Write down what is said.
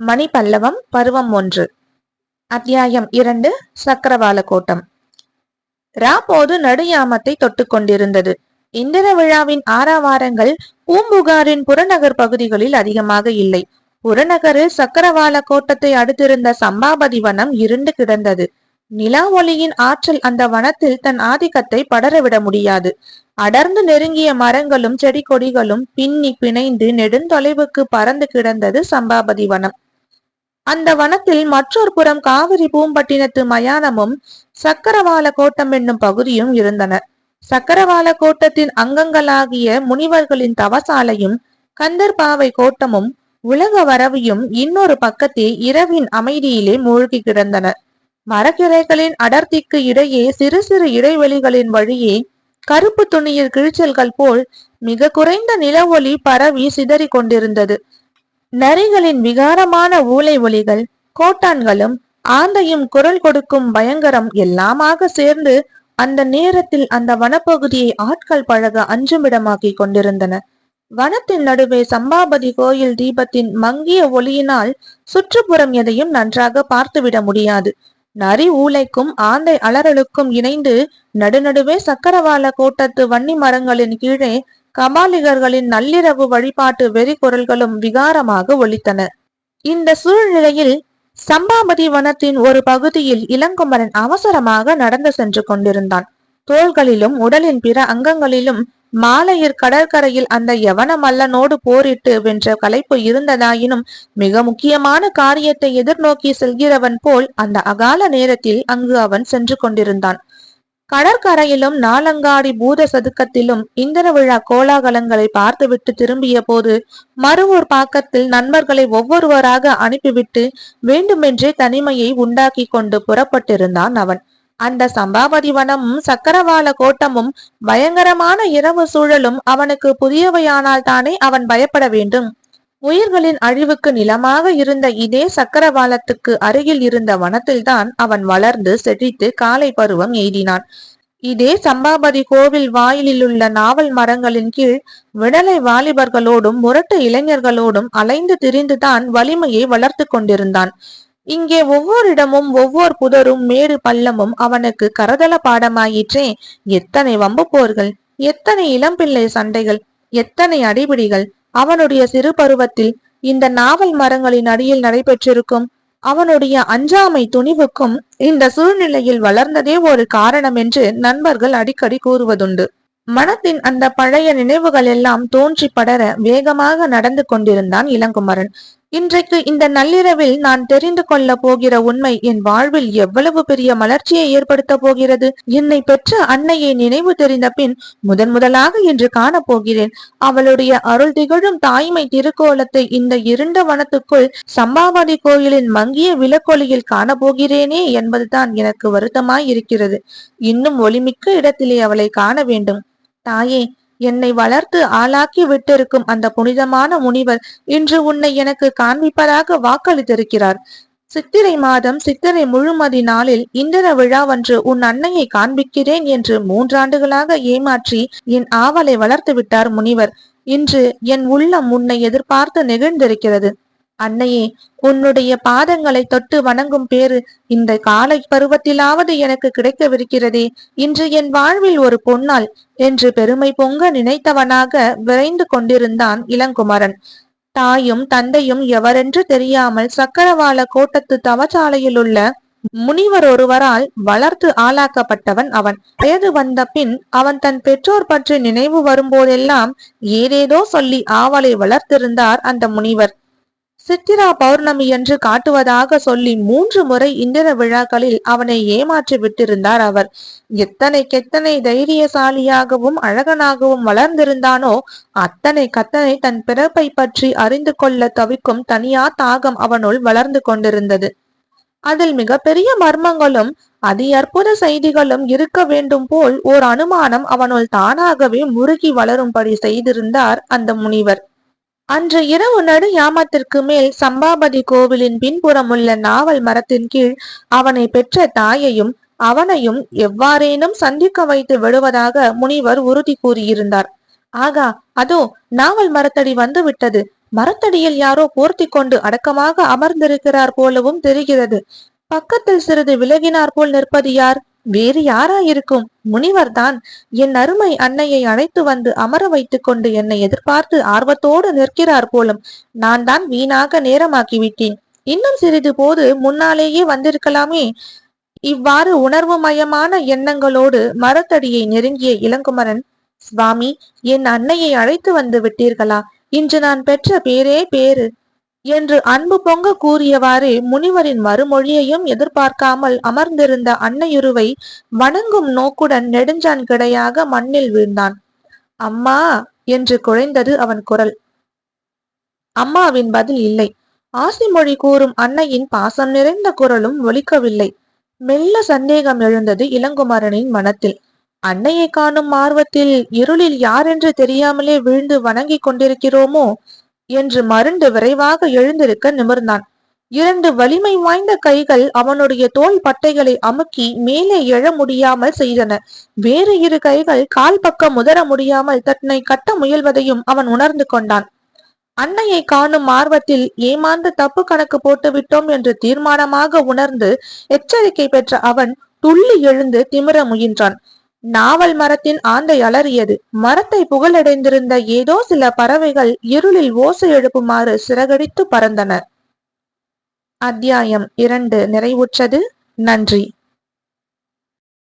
மணி பல்லவம் பருவம் ஒன்று. அத்தியாயம் இரண்டு சக்கரவால கோட்டம். போது நடுயாமத்தை தொட்டுக்கொண்டிருந்தது இந்திர விழாவின் ஆறாவாரங்கள் பூம்புகாரின் புறநகர் பகுதிகளில் அதிகமாக இல்லை. புறநகரில் சக்கரவால கோட்டத்தை அடுத்திருந்த சம்பாபதி வனம் இருண்டு கிடந்தது. நிலா ஒளியின் ஆற்றல் அந்த வனத்தில் தன் ஆதிக்கத்தை படரவிட முடியாது. அடர்ந்து நெருங்கிய மரங்களும் செடி கொடிகளும் பின்னி பிணைந்து நெடுந்தொலைவுக்கு பறந்து கிடந்தது சம்பாபதி வனம். அந்த வனத்தில் மற்றொரு புறம் காவிரி பூம்பட்டினத்து மயானமும் சக்கரவால கோட்டம் என்னும் பகுதியும் இருந்தன. சக்கரவால கோட்டத்தின் அங்கங்களாகிய முனிவர்களின் தவசாலையும் கந்தர்பாவை கோட்டமும் உலக வரவியும் இன்னொரு பக்கத்தே இரவின் அமைதியிலே மூழ்கி கிடந்தன. மரக்கிளைகளின் அடர்த்திக்கு இடையே சிறு சிறு இடைவெளிகளின் வழியே கருப்பு துணியில் கிழிச்சல்கள் போல் மிக குறைந்த நில ஒளி பரவி சிதறி கொண்டிருந்தது. நரிகளின் விகாரமான ஊலை ஒலிகள் கோட்டான்களும் ஆந்தையும் குரல் கொடுக்கும் பயங்கரம் எல்லாமாக சேர்ந்து அந்த நேரத்தில் அந்த வனப்பகுதியை ஆட்கள் பழக அஞ்சுமிடமாக்கி கொண்டிருந்தன. வனத்தின் நடுவே சம்பாபதி கோயில் தீபத்தின் மங்கிய ஒளியினால் சுற்றுப்புறம் எதையும் நன்றாக பார்த்துவிட முடியாது. நரி ஊலைக்கும் ஆந்தை அலறலுக்கும் இணைந்து நடுநடுவே சக்கரவால கோட்டத்து வன்னி மரங்களின் கீழே கபாலிகர்களின் நள்ளிரவு வழிபாட்டு வெறி குரல்களும் விகாரமாக ஒலித்தன. இந்த சூழ்நிலையில் சம்பாபதி வனத்தின் ஒரு பகுதியில் இளங்குமரன் அவசரமாக நடந்து சென்று கொண்டிருந்தான். தோள்களிலும் உடலின் பிற அங்கங்களிலும் மாலையர் கடற்கரையில் அந்த யவன மல்லனோடு போரிட்டு வென்ற கலைப்பு இருந்ததாயினும் மிக முக்கியமான காரியத்தை எதிர்நோக்கி செல்கிறவன் போல் அந்த அகால நேரத்தில் அங்கு அவன் சென்று கொண்டிருந்தான். கடற்கரையிலும் நாலங்காடி பூத சதுக்கத்திலும் இந்திர விழா கோலாகலங்களை பார்த்துவிட்டு திரும்பிய போது மறுவூர் பாக்கத்தில் நண்பர்களை ஒவ்வொருவராக அனுப்பிவிட்டு வேண்டுமென்றே தனிமையை உண்டாக்கி கொண்டு புறப்பட்டிருந்தான் அவன். அந்த சம்பாபதி வனமும் சக்கரவால கோட்டமும் பயங்கரமான இரவு சூழலும் அவனுக்கு புதியவையானால் தானே அவன் பயப்பட வேண்டும். உயிர்களின் அழிவுக்கு நிலமாக இருந்த இதே சக்கரவாலத்துக்கு அருகில் இருந்த வனத்தில்தான் அவன் வளர்ந்து செழித்து காலை பருவம் எய்தினான். இதே சம்பாபதி கோவில் வாயிலில் உள்ள நாவல் மரங்களின் கீழ் விடலை வாலிபர்களோடும் முரட்டு இளைஞர்களோடும் அலைந்து திரிந்துதான் வலிமையை வளர்த்து கொண்டிருந்தான். இங்கே ஒவ்வொரு இடமும் ஒவ்வொரு புதரும் மேடு பள்ளமும் அவனுக்கு கரதல பாடமாயிற்றே. எத்தனை வம்பு போர்கள் எத்தனை இளம்பிள்ளை சண்டைகள் எத்தனை அடிபிடிகள் அவனுடைய சிறு பருவத்தில் இந்த நாவல் மரங்களின் அடியில் நடைபெற்றிருக்கும் அவனுடைய அஞ்சாமை துணிவுக்கும் இந்த சூழ்நிலையில் வளர்ந்ததே ஒரு காரணம் என்று நண்பர்கள் அடிக்கடி கூறுவதுண்டு. மனத்தின் அந்த பழைய நினைவுகள் எல்லாம் தோன்றி படர வேகமாக நடந்து கொண்டிருந்தான் இளங்குமரன். இன்றைக்கு இந்த நள்ளிரவில் நான் தெரிந்து கொள்ள போகிற உண்மை என் வாழ்வில் எவ்வளவு பெரிய மலர்ச்சியை ஏற்படுத்த போகிறது? என்னை பெற்ற அன்னையை நினைவு தெரிந்த பின் முதன் முதலாக இன்று காணப்போகிறேன் அவளுடைய அருள் திகழும் தாய்மை திருக்கோலத்தை இந்த இருண்ட வனத்துக்குள் சம்பாவதி கோயிலின் மங்கிய விலக்கொலியில் காணப்போகிறேனே என்பதுதான் எனக்கு வருத்தமாய் இருக்கிறது. இன்னும் ஒளிமிக்க இடத்திலே அவளை காண வேண்டும். தாயே என்னை வளர்த்து ஆளாக்கி விட்டிருக்கும் அந்த புனிதமான முனிவர் இன்று உன்னை எனக்கு காண்பிப்பதாக வாக்களித்திருக்கிறார். சித்திரை மாதம் சித்திரை முழுமதி நாளில் இந்திர விழாவன்று உன் அன்னையை காண்பிக்கிறேன் என்று மூன்றாண்டுகளாக ஏமாற்றி என் ஆவலை வளர்த்து விட்டார் முனிவர். இன்று என் உள்ளம் உன்னை எதிர்பார்த்து நெகிழ்ந்திருக்கிறது. அன்னையே உன்னுடைய பாதங்களை தொட்டு வணங்கும் பேரு இந்த காலை பருவத்திலாவது எனக்கு கிடைக்கவிருக்கிறதே. இன்று என் வாழ்வில் ஒரு பொன்னாள் என்று பெருமை பொங்க நினைத்தவனாக விரைந்து கொண்டிருந்தான் இளங்குமரன். தாயும் தந்தையும் எவரென்று தெரியாமல் சக்கரவாள கோட்டத்து தவச்சாலையில் உள்ள முனிவர் ஒருவரால் வளர்த்து ஆளாக்கப்பட்டவன் அவன். வயது வந்த பின் அவன் தன் பெற்றோர் பற்றி நினைவு வரும்போதெல்லாம் ஏதேதோ சொல்லி ஆவலை வளர்த்திருந்தார் அந்த முனிவர். சித்திரா பௌர்ணமி என்று காட்டுவதாக சொல்லி மூன்று முறை இந்திர விழாக்களில் அவனை ஏமாற்றி விட்டிருந்தார் அவர். எத்தனை கெத்தனை தைரியசாலியாகவும் அழகனாகவும் வளர்ந்திருந்தானோ அத்தனை கத்தனை தன் பிறப்பை பற்றி அறிந்து கொள்ள தவிக்கும் தனியா தாகம் அவனுள் வளர்ந்து கொண்டிருந்தது. அதில் மிகப்பெரிய மர்மங்களும் அதி அற்புத செய்திகளும் இருக்க வேண்டும் போல் ஓர் அனுமானம் அவனுள் தானாகவே முருகி வளரும்படி செய்திருந்தார் அந்த முனிவர். அன்று இரவு நடு யாமத்திற்கு மேல் சம்பாபதி கோவிலின் பின்புறம் உள்ள நாவல் மரத்தின் கீழ் அவனை பெற்ற தாயையும் அவனையும் எவ்வாறேனும் சந்திக்க வைத்து விடுவதாக முனிவர் உறுதி கூறியிருந்தார். ஆகா அதோ நாவல் மரத்தடி வந்து விட்டது மரத்தடியில் யாரோ போர்த்தி கொண்டு அடக்கமாக அமர்ந்திருக்கிறார் போலவும் தெரிகிறது. பக்கத்தில் சிறிது விலகினார் போல் நிற்பது யார்? வேறு யாராயிருக்கும் முனிவர்தான் என் அருமை அன்னையை அழைத்து வந்து அமர வைத்துக் கொண்டு என்னை எதிர்பார்த்து ஆர்வத்தோடு நிற்கிறார் போலும் நான் தான் வீணாக நேரமாக்கிவிட்டேன் இன்னும் சிறிது போது முன்னாலேயே வந்திருக்கலாமே. இவ்வாறு உணர்வு மயமான எண்ணங்களோடு மரத்தடியை நெருங்கிய இளங்குமரன் சுவாமி என் அன்னையை அழைத்து வந்து விட்டீர்களா? இன்று நான் பெற்ற பேரே பேரு என்று அன்பு பொங்க கூறியவாறு முனிவரின் மறுமொழியையும் எதிர்பார்க்காமல் அமர்ந்திருந்த அன்னையுருவை வணங்கும் நோக்குடன் நெடுஞ்சான் கிடையாக மண்ணில் வீழ்ந்தான். அம்மா என்று குழைந்தது அவன் குரல். அம்மாவின் பதில் இல்லை. ஆசி மொழி கூறும் அன்னையின் பாசம் நிறைந்த குரலும் ஒலிக்கவில்லை. மெல்ல சந்தேகம் எழுந்தது இளங்குமரனின் மனத்தில். அன்னையை காணும் ஆர்வத்தில் இருளில் யார் என்று தெரியாமலே விழுந்து வணங்கிக் கொண்டிருக்கிறோமோ என்று மருண்டு விரைவாக எழுந்திருக்க நிமிர்ந்தான். இரண்டு வலிமை வாய்ந்த கைகள் அவனுடைய தோல் பட்டைகளை அமுக்கி மேலே எழ முடியாமல் செய்தன. வேறு இரு கைகள் கால் பக்கம் முதற முடியாமல் தன்னை கட்ட முயல்வதையும் அவன் உணர்ந்து கொண்டான். அன்னையை காணும் ஆர்வத்தில் ஏமாந்து தப்பு கணக்கு போட்டு விட்டோம் என்று தீர்மானமாக உணர்ந்து எச்சரிக்கை பெற்ற அவன் துள்ளி எழுந்து திமிர முயன்றான். நாவல் மரத்தின் ஆந்தை அலறியது. மரத்தை புகழடைந்திருந்த ஏதோ சில பறவைகள் இருளில் ஓசை எழுப்புமாறு சிறகடித்து பறந்தன. அத்தியாயம் இரண்டு. நிறைவுற்றது. நன்றி.